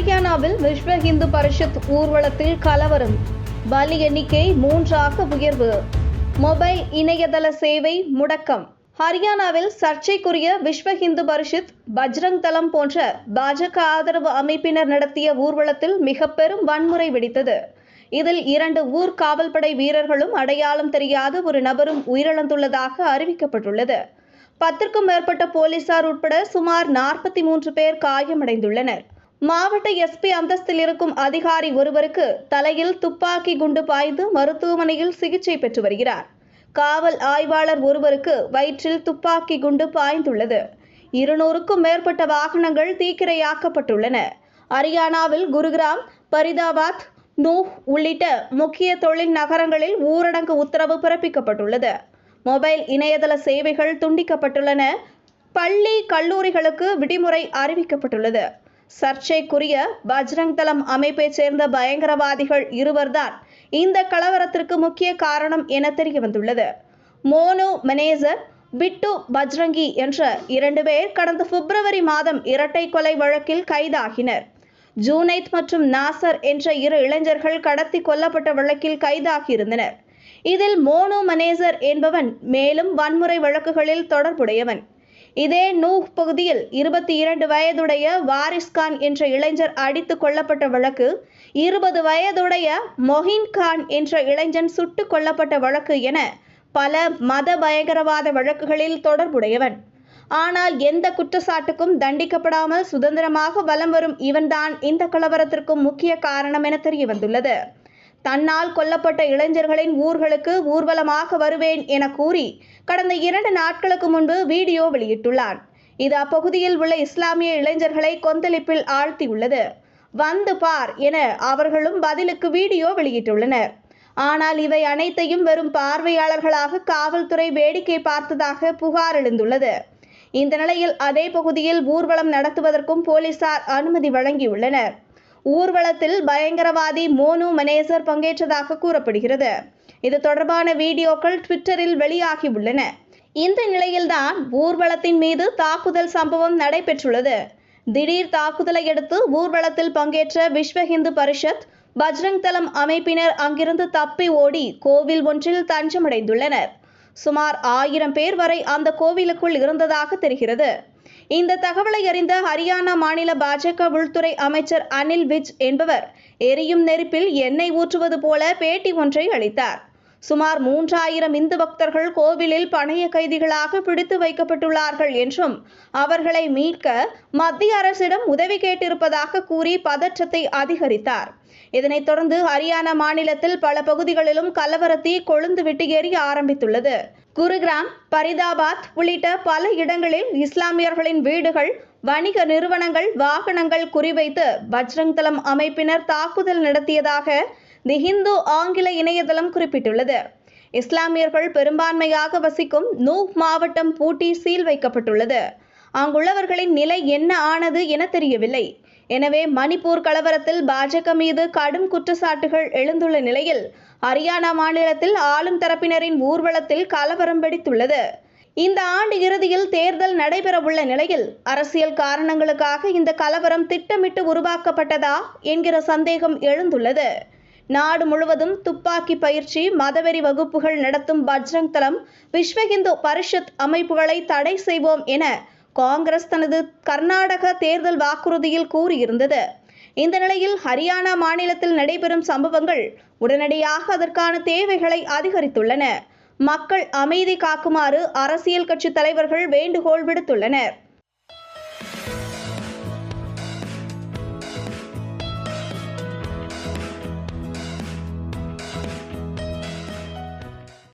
ஹரியானாவில் விஸ்வ இந்து பரிஷத் ஊர்வலத்தில் கலவரம். பலி எண்ணிக்கை மூன்றாக உயர்வு. மொபைல் இணையதள சேவை முடக்கம். ஹரியானாவில் சர்ச்சைக்குரிய விஸ்வ இந்து பரிஷத் பஜ்ரங் தளம் போன்ற பாஜக ஆதரவு அமைப்பினர் நடத்திய ஊர்வலத்தில் மிக பெரும் வன்முறை வெடித்தது. இதில் இரண்டு ஊர் காவல்படை வீரர்களும் அடையாளம் தெரியாத ஒரு நபரும் உயிரிழந்துள்ளதாக அறிவிக்கப்பட்டுள்ளது. பத்திற்கும் மேற்பட்ட போலீசார் உட்பட சுமார் நாற்பத்தி மூன்று பேர் காயமடைந்துள்ளனர். மாவட்ட எஸ்பி அந்தஸ்தில் இருக்கும் அதிகாரி ஒருவருக்கு தலையில் துப்பாக்கி குண்டு பாய்ந்து மருத்துவமனையில் சிகிச்சை பெற்று வருகிறார். காவல் ஆய்வாளர் ஒருவருக்கு வயிற்றில் துப்பாக்கி குண்டு பாய்ந்துள்ளது. இருநூறுக்கும் மேற்பட்ட வாகனங்கள் தீக்கிரையாக்கப்பட்டுள்ளன. அரியானாவில் குருகிராம் பரிதாபாத் நூஹ் உள்ளிட்ட முக்கிய தொழில் நகரங்களில் ஊரடங்கு உத்தரவு பிறப்பிக்கப்பட்டுள்ளது. மொபைல் இணையதள சேவைகள் துண்டிக்கப்பட்டுள்ளன. பள்ளி கல்லூரிகளுக்கு விடுமுறை அறிவிக்கப்பட்டுள்ளது. சர்ச்சைக்குரிய பஜ்ரங் தளம் அமைப்பைச் சேர்ந்த பயங்கரவாதிகள் இருவர்தான் இந்த கலவரத்திற்கு முக்கிய காரணம் என தெரிய வந்துள்ளது மோனு மனேசர் பிட்டு பஜ்ரங்கி என்ற இரண்டு பேர் கடந்த பிப்ரவரி மாதம் இரட்டை கொலை வழக்கில் கைதாகினர். ஜூனைத் மற்றும் நாசர் என்ற இரு இளைஞர்கள் கடத்தி கொல்லப்பட்ட வழக்கில் கைதாகியிருந்தனர். இதில் மோனு மனேசர் என்பவன் மேலும் வன்முறை வழக்குகளில் தொடர்புடையவன். இதே நூஹ் பகுதியில் இருபத்தி இரண்டு வயதுடைய வாரிஸ் கான் என்ற இளைஞர் அடித்து கொல்லப்பட்ட வழக்கு இருபது வயதுடைய மொஹின் கான் என்ற இளைஞன் சுட்டு கொல்லப்பட்ட வழக்கு என பல மத பயங்கரவாத வழக்குகளில் தொடர்புடையவன். ஆனால் எந்த குற்றச்சாட்டுக்கும் தண்டிக்கப்படாமல் சுதந்திரமாக வலம் வரும் இவன்தான் இந்த கலவரத்திற்கும் முக்கிய காரணம் என தெரிய வந்துள்ளது தன்னால் கொல்லப்பட்ட இளைஞர்களின் ஊர்களுக்கு ஊர்வலமாக வருவேன் என கூறி கடந்த இரண்டு நாட்களுக்கு முன்பு வீடியோ வெளியிட்டுள்ளான் இது அப்பகுதியில் உள்ள இஸ்லாமிய இளைஞர்களை கொந்தளிப்பில் ஆழ்த்தியுள்ளது. வந்து பார் என அவர்களும் பதிலுக்கு வீடியோ வெளியிட்டுள்ளனர். ஆனால் இவை அனைத்தையும் வெறும் பார்வையாளர்களாக காவல்துறை வேடிக்கை பார்த்ததாக புகார் எழுந்துள்ளது. இந்த நிலையில் அதே பகுதியில் ஊர்வலம் நடத்துவதற்கும் போலீசார் அனுமதி வழங்கியுள்ளனர். ஊர்வலத்தில் பயங்கரவாதி மோனு மனேசர் பங்கேற்றதாக கூறப்படுகிறது. இது தொடர்பான வீடியோக்கள் ட்விட்டரில் வெளியாகியுள்ளன. இந்த நிலையில்தான் ஊர்வலத்தின் மீது தாக்குதல் சம்பவம் நடைபெற்றுள்ளது. திடீர் தாக்குதலை அடுத்து ஊர்வலத்தில் பங்கேற்ற விஸ்வ ஹிந்து பரிஷத் பஜ்ரங் தளம் அமைப்பினர் அங்கிருந்து தப்பி ஓடி கோவில் ஒன்றில் தஞ்சமடைந்துள்ளனர். சுமார் ஆயிரம் பேர் வரை அந்த கோவிலுக்குள் இருந்ததாக தெரிகிறது. இந்த தகவலை அறிந்த ஹரியானா மாநில பாஜக உள்துறை அமைச்சர் அனில் விஜ் என்பவர் எரியும் நெருப்பில் எண்ணெய் ஊற்றுவது போல பேட்டி ஒன்றை அளித்தார். சுமார் மூன்றாயிரம் இந்து பக்தர்கள் கோவிலில் பணைய கைதிகளாக பிடித்து வைக்கப்பட்டுள்ளார்கள் என்றும் அவர்களை மீட்க மத்திய அரசிடம் உதவி கேட்டிருப்பதாக கூறி பதற்றத்தை அதிகரித்தார். இதனைத் தொடர்ந்து ஹரியானா மாநிலத்தில் பல பகுதிகளிலும் கலவரத்தீ கொழுந்து விட்டு எரிய ஆரம்பித்துள்ளது. குருகிராம் பரிதாபாத் உள்ளிட்ட பல இடங்களில் இஸ்லாமியர்களின் வீடுகள் வணிக நிறுவனங்கள் வாகனங்கள் குறிவைத்து பஜ்ரங் தளம் அமைப்பினர் தாக்குதல் நடத்தியதாக தி ஹிந்து ஆங்கில இணையதளம் குறிப்பிட்டுள்ளது. இஸ்லாமியர்கள் பெரும்பான்மையாக வசிக்கும் நூஹ் மாவட்டம் பூட்டி சீல் வைக்கப்பட்டுள்ளது. அங்குள்ளவர்களின் நிலை என்ன ஆனது என தெரியவில்லை. எனவே மணிப்பூர் கலவரத்தில் பாஜக மீது கடும் குற்றச்சாட்டுகள் எழுந்துள்ள நிலையில் ஹரியானா மாநிலத்தில் ஆளும் தரப்பினரின் ஊர்வலத்தில் கலவரம் வெடித்துள்ளது. இந்த ஆண்டு இறுதியில் தேர்தல் நடைபெறவுள்ள நிலையில் அரசியல் காரணங்களுக்காக இந்த கலவரம் திட்டமிட்டு உருவாக்கப்பட்டதா என்கிற சந்தேகம் எழுந்துள்ளது. நாடு முழுவதும் துப்பாக்கி பயிற்சி மதவெறி வகுப்புகள் நடத்தும் பஜ்ரங் தளம் விஸ்வ இந்து பரிஷத் அமைப்புகளை தடை செய்வோம் என காங்கிரஸ் தனது கர்நாடக தேர்தல் வாக்குறுதியில் கூறியிருந்தது. இந்த நிலையில் ஹரியானா மாநிலத்தில் நடைபெறும் சம்பவங்கள் உடனடியாக அதற்கான தேவைகளை அதிகரித்துள்ளன. மக்கள் அமைதி காக்குமாறு அரசியல் கட்சி தலைவர்கள் வேண்டுகோள் விடுத்துள்ளனர்.